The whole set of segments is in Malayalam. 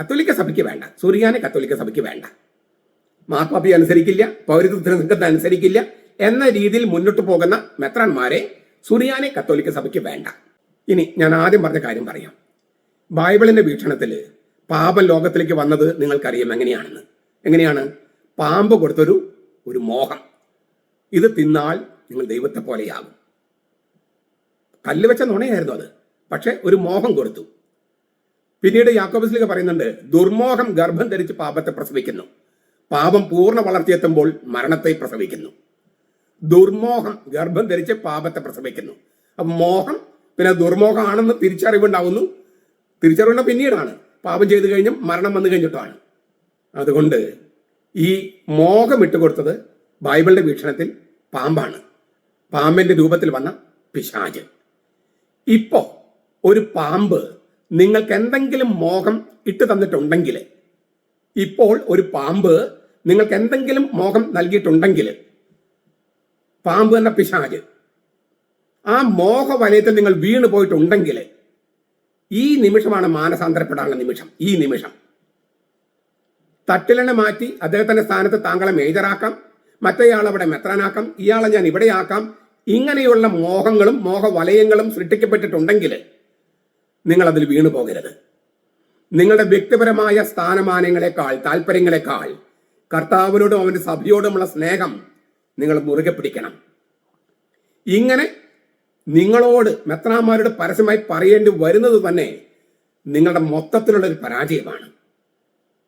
കത്തോലിക്ക സഭയ്ക്ക് വേണ്ട. സുറിയാനി കത്തോലിക്ക സഭയ്ക്ക് വേണ്ട. മാർപ്പാപ്പി അനുസരിക്കില്ല പൗരത്വത്തിന് സംഘത്തെ അനുസരിക്കില്ല എന്ന രീതിയിൽ മുന്നോട്ട് പോകുന്ന മെത്രാന്മാരെ സുറിയാനി കത്തോലിക്ക സഭയ്ക്ക് വേണ്ട. ഇനി ഞാൻ ആദ്യം പറഞ്ഞ കാര്യം പറയാം. ബൈബിളിന്റെ വീക്ഷണത്തിൽ പാപം ലോകത്തിലേക്ക് വന്നത് നിങ്ങൾക്കറിയാം എങ്ങനെയാണെന്ന്. എങ്ങനെയാണ്? പാമ്പ് കൊടുത്തൊരു ഒരു മോഹം. ഇത് തിന്നാൽ നിങ്ങൾ ദൈവത്തെ പോലെയാകും. കല്ല് വെച്ച നുണയായിരുന്നു അത്. പക്ഷെ ഒരു മോഹം കൊടുത്തു. പിന്നീട് യാക്കോബസ്ലിക പറയുന്നുണ്ട് ദുർമോഹം ഗർഭം ധരിച്ച് പാപത്തെ പ്രസവിക്കുന്നു. പാപം പൂർണ വളർത്തിയെത്തുമ്പോൾ മരണത്തെ പ്രസവിക്കുന്നു. ദുർമോഹം ഗർഭം ധരിച്ച് പാപത്തെ പ്രസവിക്കുന്നു. അപ്പൊ മോഹം പിന്നെ ദുർമോഹമാണെന്ന് തിരിച്ചറിവുണ്ടാവുന്നു. തിരിച്ചറിവുണ്ട പിന്നീടാണ്. പാപം ചെയ്തു കഴിഞ്ഞും മരണം വന്നു കഴിഞ്ഞിട്ടാണ് അതുകൊണ്ട് ഈ മോഹം ഇട്ടുകൊടുത്തത് ബൈബിളിന്റെ വീക്ഷണത്തിൽ പാമ്പാണ്. പാമ്പിന്റെ രൂപത്തിൽ വന്ന പിശാജ് ഇപ്പോ ഒരു പാമ്പ് നിങ്ങൾക്ക് എന്തെങ്കിലും മോഹം ഇട്ട് തന്നിട്ടുണ്ടെങ്കിൽ ഇപ്പോൾ ഒരു പാമ്പ് നിങ്ങൾക്ക് എന്തെങ്കിലും മോഹം നൽകിയിട്ടുണ്ടെങ്കിൽ പാമ്പ് എന്ന പിശാജ് ആ മോഹ വലയത്തിൽ നിങ്ങൾ വീണു പോയിട്ടുണ്ടെങ്കിൽ ഈ നിമിഷമാണ് മാനസാന്തരപ്പെടാനുള്ള നിമിഷം ഈ നിമിഷം. തട്ടിലെണ്ണ മാറ്റി അദ്ദേഹത്തിന്റെ സ്ഥാനത്ത് താങ്കളെ മേജറാക്കാം മറ്റേയാൾ അവിടെ മെത്രാനാക്കാം ഇയാളെ ഞാൻ ഇവിടെയാക്കാം ഇങ്ങനെയുള്ള മോഹങ്ങളും മോഹവലയങ്ങളും സൃഷ്ടിക്കപ്പെട്ടിട്ടുണ്ടെങ്കിൽ നിങ്ങൾ അതിൽ വീണു പോകരുത്. നിങ്ങളുടെ വ്യക്തിപരമായ സ്ഥാനമാനങ്ങളെക്കാൾ താല്പര്യങ്ങളെക്കാൾ കർത്താവിനോടും അവന്റെ സഭയോടുമുള്ള സ്നേഹം നിങ്ങൾ മുറുകെ പിടിക്കണം. ഇങ്ങനെ നിങ്ങളോട് മെത്രാന്മാരോട് പരസ്യമായി പറയേണ്ടി വരുന്നത് തന്നെ നിങ്ങളുടെ മൊത്തത്തിലുള്ള ഒരു പരാജയമാണ്.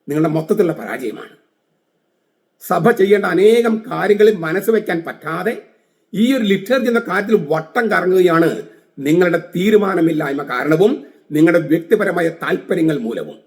നിങ്ങളുടെ മൊത്തത്തിലുള്ള പരാജയമാണ്. സഭ ചെയ്യേണ്ട അനേകം കാര്യങ്ങളിൽ മനസ്സ് വയ്ക്കാൻ പറ്റാതെ ഈ ഒരു ലിറ്റർജി എന്ന കാര്യത്തിൽ വട്ടം കറങ്ങുകയാണ് നിങ്ങളുടെ തീരുമാനമില്ലായ്മ കാരണവും നിങ്ങളുടെ വ്യക്തിപരമായ താല്പര്യങ്ങൾ മൂലവും.